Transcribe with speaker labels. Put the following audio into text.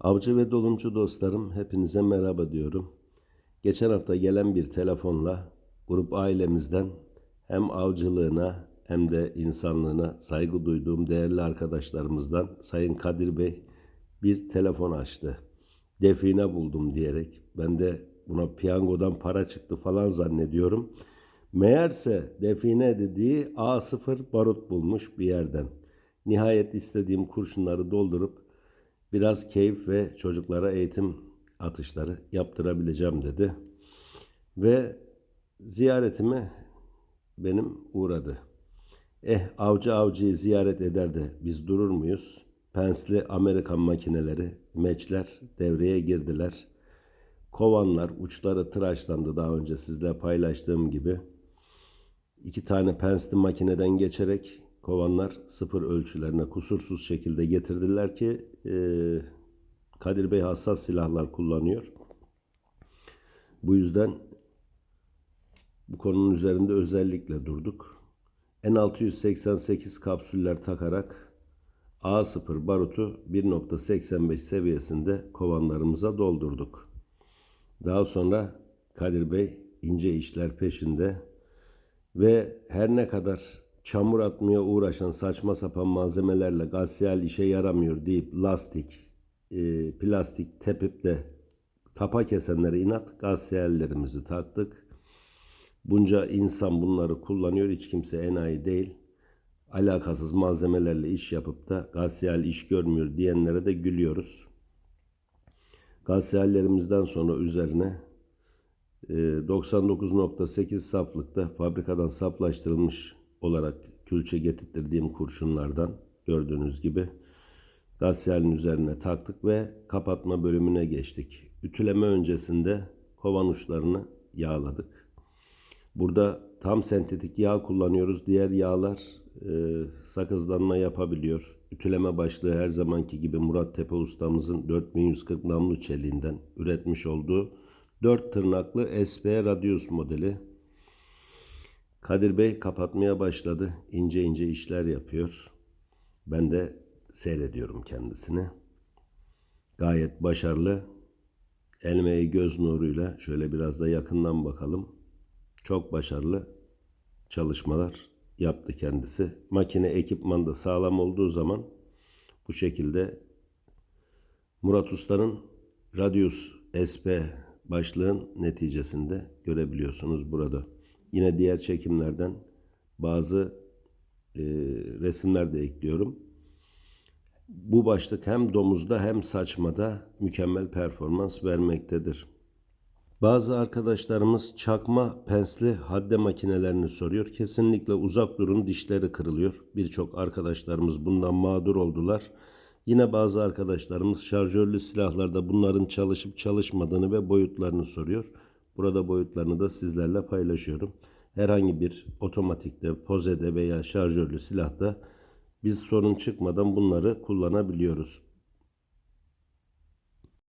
Speaker 1: Avcı ve dolumcu dostlarım hepinize merhaba diyorum. Geçen hafta gelen bir telefonla grup ailemizden hem avcılığına hem de insanlığına saygı duyduğum değerli arkadaşlarımızdan Sayın Kadir Bey bir telefon açtı. Define buldum diyerek. Ben de buna piyangodan para çıktı falan zannediyorum. Meğerse define dediği A0 barut bulmuş bir yerden. Nihayet istediğim kurşunları doldurup biraz keyif ve çocuklara eğitim atışları yaptırabileceğim dedi. Ve ziyaretime benim uğradı. Eh avcı avcıyı ziyaret eder de biz durur muyuz? Pensli Amerikan makineleri, meçler devreye girdiler. Kovanlar, uçları tıraşlandı daha önce sizle paylaştığım gibi. İki tane pensli makineden geçerek kovanlar sıfır ölçülerine kusursuz şekilde getirdiler ki e, Kadir Bey hassas silahlar kullanıyor. Bu yüzden bu konunun üzerinde özellikle durduk. N688 kapsüller takarak A0 barutu 1.85 seviyesinde kovanlarımıza doldurduk. Daha sonra Kadir Bey ince işler peşinde ve her ne kadar çamur atmaya uğraşan saçma sapan malzemelerle gazyal işe yaramıyor deyip lastik, e, plastik tepip de tapa kesenlere inat gazyallerimizi taktık. Bunca insan bunları kullanıyor. Hiç kimse enayi değil. Alakasız malzemelerle iş yapıp da gazyal iş görmüyor diyenlere de gülüyoruz. Gazyallerimizden sonra üzerine e, 99.8 saflıkta fabrikadan saflaştırılmış olarak külçe getirttirdiğim kurşunlardan gördüğünüz gibi gazyalin üzerine taktık ve kapatma bölümüne geçtik. Ütüleme öncesinde kovan uçlarını yağladık. Burada tam sentetik yağ kullanıyoruz. Diğer yağlar e, sakızlanma yapabiliyor. Ütüleme başlığı her zamanki gibi Murat Tepe ustamızın 4140 namlu çeliğinden üretmiş olduğu 4 tırnaklı SP Radius modeli. Kadir Bey kapatmaya başladı. İnce ince işler yapıyor. Ben de seyrediyorum kendisini. Gayet başarılı. Elmeyi göz nuruyla şöyle biraz da yakından bakalım. Çok başarılı çalışmalar yaptı kendisi. Makine ekipman da sağlam olduğu zaman bu şekilde Murat Usta'nın Radius SP başlığın neticesinde görebiliyorsunuz burada. Yine diğer çekimlerden bazı e, resimler de ekliyorum. Bu başlık hem domuzda hem saçmada mükemmel performans vermektedir. Bazı arkadaşlarımız çakma pensli hadde makinelerini soruyor. Kesinlikle uzak durun dişleri kırılıyor. Birçok arkadaşlarımız bundan mağdur oldular. Yine bazı arkadaşlarımız şarjörlü silahlarda bunların çalışıp çalışmadığını ve boyutlarını soruyor. Burada boyutlarını da sizlerle paylaşıyorum. Herhangi bir otomatikte, pozede veya şarjörlü silahta biz sorun çıkmadan bunları kullanabiliyoruz.